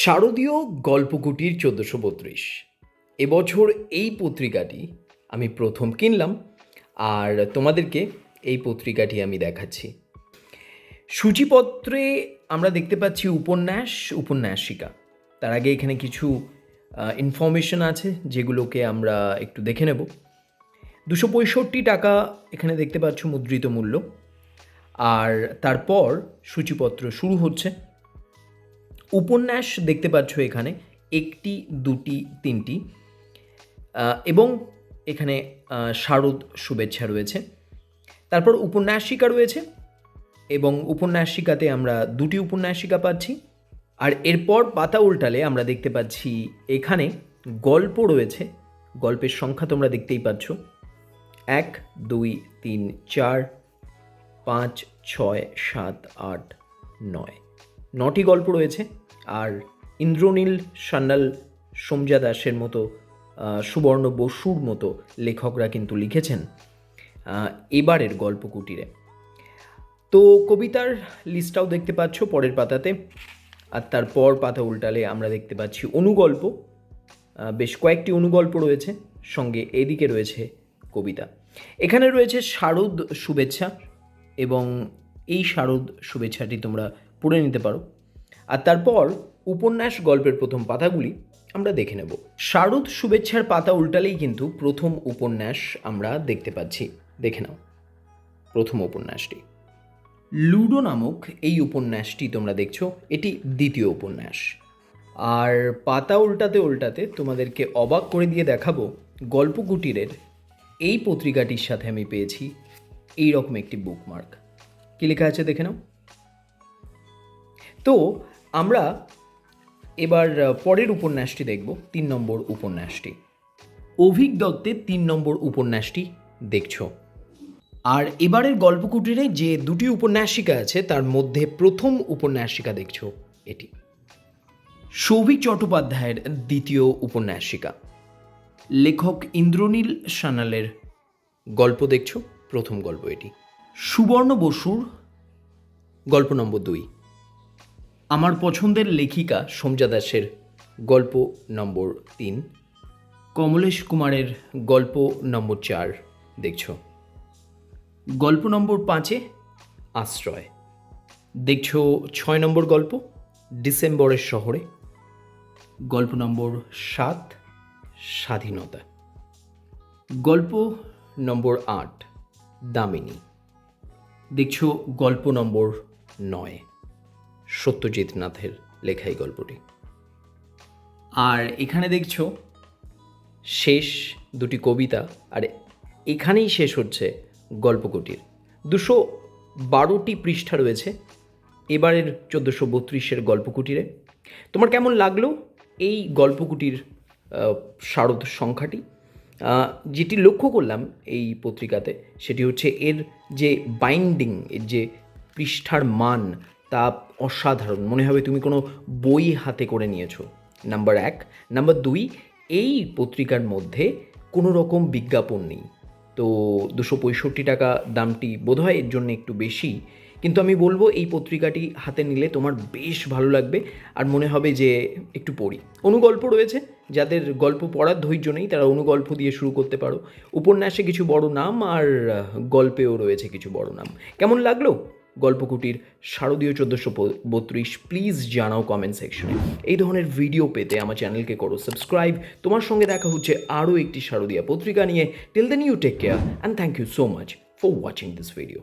শারদীয় গল্পকুটির চোদ্দোশো বত্রিশ। এবছর এই পত্রিকাটি আমি প্রথম কিনলাম আর তোমাদেরকে এই পত্রিকাটি আমি দেখাচ্ছি। সূচিপত্রে আমরা দেখতে পাচ্ছি উপন্যাস, উপন্যাসিকা। তার আগে এখানে কিছু ইনফরমেশন আছে যেগুলোকে আমরা একটু দেখে নেব। দুশো পঁয়ষট্টি টাকা এখানে দেখতে পাচ্ছ মুদ্রিত মূল্য। আর তারপর সূচিপত্র শুরু হচ্ছে। উপন্যাস দেখতে পাচ্ছ এখানে, একটি, দুটি, তিনটি। এবং এখানে শারদ শুভেচ্ছা রয়েছে। তারপর উপন্যাসিকা রয়েছে এবং উপন্যাসিকাতে আমরা দুটি উপন্যাসিকা পাচ্ছি। আর এরপর পাতা উল্টালে আমরা দেখতে পাচ্ছি এখানে গল্প রয়েছে। গল্পের সংখ্যা তোমরা দেখতেই পাচ্ছ। এক, দুই, তিন, চার, পাঁচ, ছয়, সাত, আট, নয়। নটি গল্প রয়েছে। আর ইন্দ্রনীল সান্যাল সোমজা দাসের মতো সুবর্ণ বসুর মতো লেখকরা কিন্তু লিখেছেন এবারের গল্প কুটিরে। তো কবিতার লিস্টটাও দেখতে পাচ্ছ পরের পাতাতে, আর তারপর পাতা উল্টালে আমরা দেখতে পাচ্ছি অনুগল্প বেশ কয়েকটি অনুগল্প রয়েছে, সঙ্গে এদিকে রয়েছে কবিতা। এখানে রয়েছে শারদ শুভেচ্ছা এবং এই শারদ শুভেচ্ছাটি তোমরা পড়ে নিতে পারো। আর তারপর উপন্যাস গল্পের প্রথম পাতাগুলি আমরা দেখে নেব। শারদ শুভেচ্ছার পাতা উল্টালেই কিন্তু প্রথম উপন্যাস আমরা দেখতে পাচ্ছি। দেখে নাও, প্রথম উপন্যাসটি। লুডো নামক এই উপন্যাসটি তোমরা দেখছ, এটি দ্বিতীয় উপন্যাস। আর পাতা উল্টাতে উল্টাতে তোমাদেরকে অবাক করে দিয়ে দেখাবো গল্প কুটিরের এই পত্রিকাটির সাথে আমি পেয়েছি এই রকম একটি বুকমার্ক কী লেখা আছে দেখে নাও? তো আমরা এবার পরের উপন্যাসটি দেখব, তিন নম্বর উপন্যাসটি। অভিক দত্তের তিন নম্বর উপন্যাসটি দেখছ। আর এবারের গল্পকুটিরে যে দুটি উপন্যাসিকা আছে, তার মধ্যে প্রথম উপন্যাসিকা দেখছ, এটি। সৌভিক চট্টোপাধ্যায়ের দ্বিতীয় উপন্যাসিকা। লেখক ইন্দ্রনীল সানালের গল্প দেখছ, প্রথম গল্প এটি। সুবর্ণ বসুর গল্প নম্বর দুই। আমার পছন্দের লেখিকা সোমজা দাসের গল্প নম্বর তিন। কমলেশ কুমারের গল্প নম্বর চার, দেখছ। গল্প নম্বর পাঁচে আশ্রয়। দেখছ ছয় নম্বর গল্প, ডিসেম্বরের শহরে। গল্প নম্বর সাত, স্বাধীনতা। গল্প নম্বর আট, দামিনী। দেখছ গল্প নম্বর নয়। সত্যজিৎ নাথের লেখা এই গল্পটি। আর এখানে দেখছ, শেষ দুটি কবিতা, আর এখানেই শেষ হচ্ছে গল্পকুটির দুশো বারোটি পৃষ্ঠা রয়েছে, এবারের চোদ্দোশো বত্রিশের গল্পকুটিরে তোমার কেমন লাগল এই গল্পকুটির শারদ সংখ্যাটি? যেটি লক্ষ্য করলাম এই পত্রিকাতে, সেটি হচ্ছে এর যে বাইন্ডিং এর যে পৃষ্ঠার মান তা অসাধারণ। মনে হবে তুমি কোনো বই হাতে করে নিয়েছো। নাম্বার এক। নাম্বার দুই, এই পত্রিকার মধ্যে কোনো রকম বিজ্ঞাপন নেই। তো দুশো পঁয়ষট্টি টাকা দামটি বোধহয় এর জন্য একটু বেশি। কিন্তু আমি বলব এই পত্রিকাটি হাতে নিলে তোমার বেশ ভালো লাগবে আর মনে হবে যে একটু পড়ি। অনুগল্প রয়েছে, যাদের গল্প পড়ার ধৈর্য নেই তারা অনুগল্প দিয়ে শুরু করতে পারো। উপন্যাসে কিছু বড় নাম আর গল্পেও রয়েছে কিছু বড় নাম। কেমন লাগল গল্পকুটির? শারদীয় চোদ্দোশো বত্রিশ, প্লিজ জানাও কমেন্ট সেকশনে এই ধরনের ভিডিও পেতে আমার চ্যানেলকে করো সাবস্ক্রাইব তোমার সঙ্গে দেখা হচ্ছে আরও একটি শারদীয়া পত্রিকা নিয়ে। Till then you take care and thank you so much for watching this video